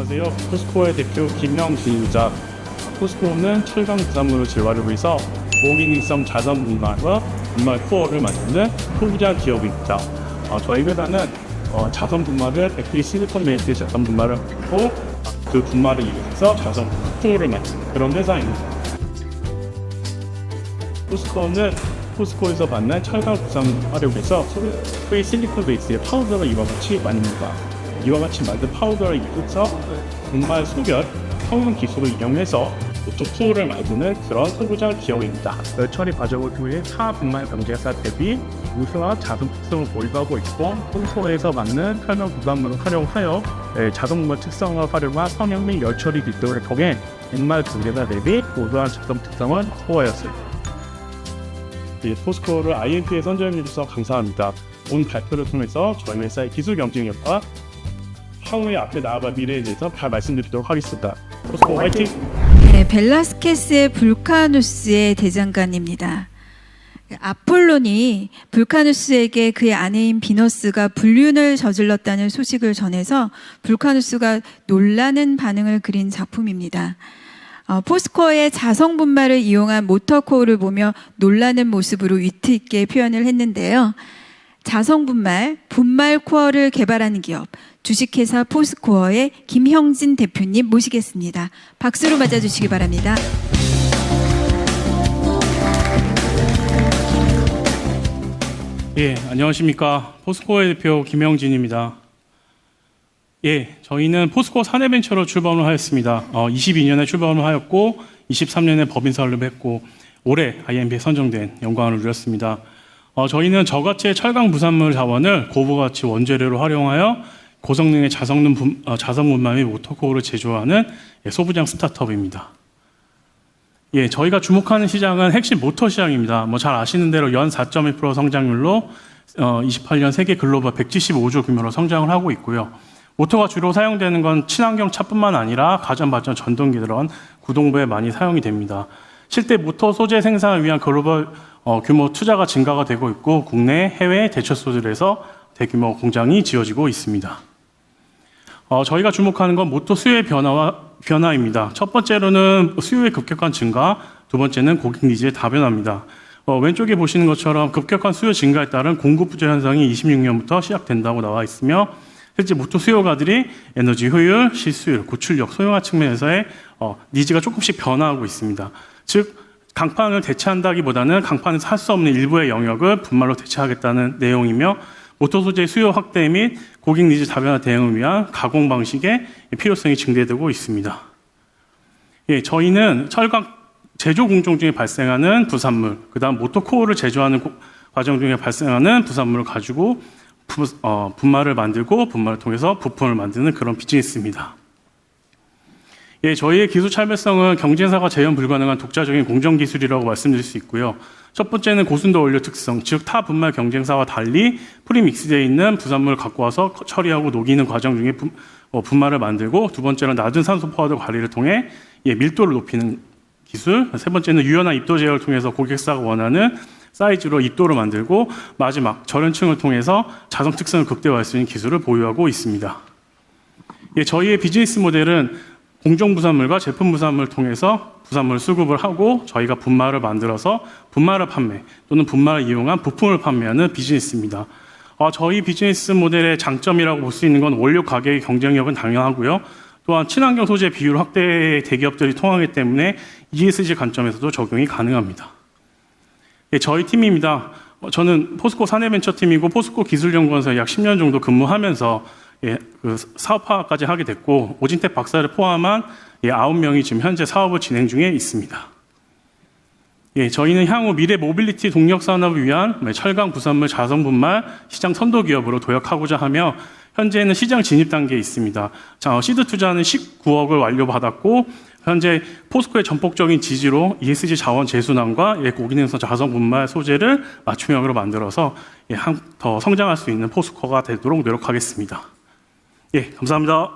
안녕하세요. 포스코의 대표 김영진입니다. 포스코는 철강 부산물을 재활용해서 해서 고기능성 자선 분말과 분말 코어를 만드는 소비자 기업입니다. 어, 저희 회사는 어, 자선 분말을 백필 실리콘 베이스 자선 분말을 만들고 그 분말을 이용해서 자선 코어를 만드는 그런 회사입니다. 포스코는 포스코에서 만난 철강 부산을 활용해서 소위 실리콘 베이스의 파우더를 이와 같이 만듭니다. 이와 같이 만든 파우더를 이용해서 분말 소결, 성형 기술을 이용해서 투어를 만드는 그런 소부장 기업입니다. 그 처리 과정을 통해 타 분말 경제사 대비 우수한 자동 특성을 보유하고 있고 홈소에서 맞는 설명 부담물을 활용하여 예, 자동물 특성을 활용한 성형 및 열처리 기술을 통해 분말 경제사 대비 우수한 자동 특성을 소화하였습니다. 이 포스코를 IMP에 선정해 주셔서 감사합니다. 오늘 발표를 통해서 저희 회사의 기술 경쟁력과 향후에 앞에 나아갈 미래에 대해서 잘 말씀드리도록 하겠습니다. 포스코 화이팅! 네, 벨라스케스의 불카누스의 대장간입니다. 아폴론이 불카누스에게 그의 아내인 비너스가 불륜을 저질렀다는 소식을 전해서 불카누스가 놀라는 반응을 그린 작품입니다. 어, 포스코의 자성 분말을 이용한 모터코어를 보며 놀라는 모습으로 위트 있게 표현을 했는데요. 자성 분말, 분말 코어를 개발하는 기업 주식회사 포스코어의 김형진 대표님 모시겠습니다. 박수로 맞아주시기 바랍니다. 예, 안녕하십니까. 포스코의 대표 김영진입니다. 예, 저희는 포스코 사내벤처로 출범을 하였습니다. 어, 22년에 출범을 하였고, 23년에 법인 설립을 했고, 올해 IMB에 선정된 영광을 누렸습니다. 어, 저희는 저가치의 철강 부산물 자원을 고부가치 원재료로 활용하여 고성능의 자성능 분, 어, 자성분말 및 모터코어를 제조하는 예, 소부장 스타트업입니다. 예, 저희가 주목하는 시장은 핵심 모터 시장입니다. 뭐 잘 아시는 대로 연4.1% 성장률로 어, 28년 세계 글로벌 175조 규모로 성장을 하고 있고요. 모터가 주로 사용되는 건 친환경 차뿐만 아니라 가전 발전 전동기 들은 구동부에 많이 사용이 됩니다. 실제 모터 소재 생산을 위한 글로벌 어, 규모 투자가 증가가 되고 있고 국내 해외 대처 소들에서 대규모 공장이 지어지고 있습니다. 어, 저희가 주목하는 건 모터 수요의 변화와 변화입니다. 첫 번째로는 수요의 급격한 증가, 두 번째는 고객 니즈의 다변화입니다. 어, 왼쪽에 보시는 것처럼 급격한 수요 증가에 따른 공급 부재 현상이 26년부터 시작된다고 나와 있으며 실제 모터 수요가들이 에너지 효율, 실수율, 고출력, 소형화 측면에서의 어, 니즈가 조금씩 변화하고 있습니다. 즉 강판을 대체한다기보다는 강판에서 할 수 없는 일부의 영역을 분말로 대체하겠다는 내용이며 모터 소재 수요 확대 및 고객 니즈 다변화 대응을 위한 가공 방식의 필요성이 증대되고 있습니다. 예, 저희는 철강 제조 공정 중에 발생하는 부산물, 그다음 모터 코어를 제조하는 고- 과정 중에 발생하는 부산물을 가지고 부, 어, 분말을 만들고 분말을 통해서 부품을 만드는 그런 비즈니스입니다. 예, 저희의 기술 차별성은 경쟁사가 재현 불가능한 독자적인 공정 기술이라고 말씀드릴 수 있고요. 첫 번째는 고순도 원료 특성, 즉 타 분말 경쟁사와 달리 프리믹스되어 있는 부산물을 갖고 와서 처리하고 녹이는 과정 중에 분, 어, 분말을 만들고 두 번째는 낮은 산소 포화도 관리를 통해 예, 밀도를 높이는 기술, 세 번째는 유연한 입도 제어를 통해서 고객사가 원하는 사이즈로 입도를 만들고 마지막 절연층을 통해서 자성 특성을 극대화할 수 있는 기술을 보유하고 있습니다. 예, 저희의 비즈니스 모델은 공정 부산물과 제품 부산물을 통해서 부산물 수급을 하고 저희가 분말을 만들어서 분말을 판매 또는 분말을 이용한 부품을 판매하는 비즈니스입니다. 어, 저희 비즈니스 모델의 장점이라고 볼 수 있는 건 원료 가격의 경쟁력은 당연하고요. 또한 친환경 소재 비율 확대에 대기업들이 통하기 때문에 ESG 관점에서도 적용이 가능합니다. 예, 저희 팀입니다. 어, 저는 포스코 사내벤처팀이고 포스코 기술연구원에서 약 10년 정도 근무하면서 예, 그 사업화까지 하게 됐고 오진택 박사를 포함한 예, 9명이 지금 현재 사업을 진행 중에 있습니다. 예, 저희는 향후 미래 모빌리티 동력 산업을 위한 네, 철강 부산물 자성 분말 시장 선도 기업으로 도약하고자 하며 현재는 시장 진입 단계에 있습니다. 자, 어, 시드 투자는 19억을 완료받았고 현재 포스코의 전폭적인 지지로 ESG 자원 재순환과 예, 고기능성 자성 분말 소재를 맞춤형으로 만들어서 예, 한- 더 성장할 수 있는 포스코가 되도록 노력하겠습니다. 예, 감사합니다.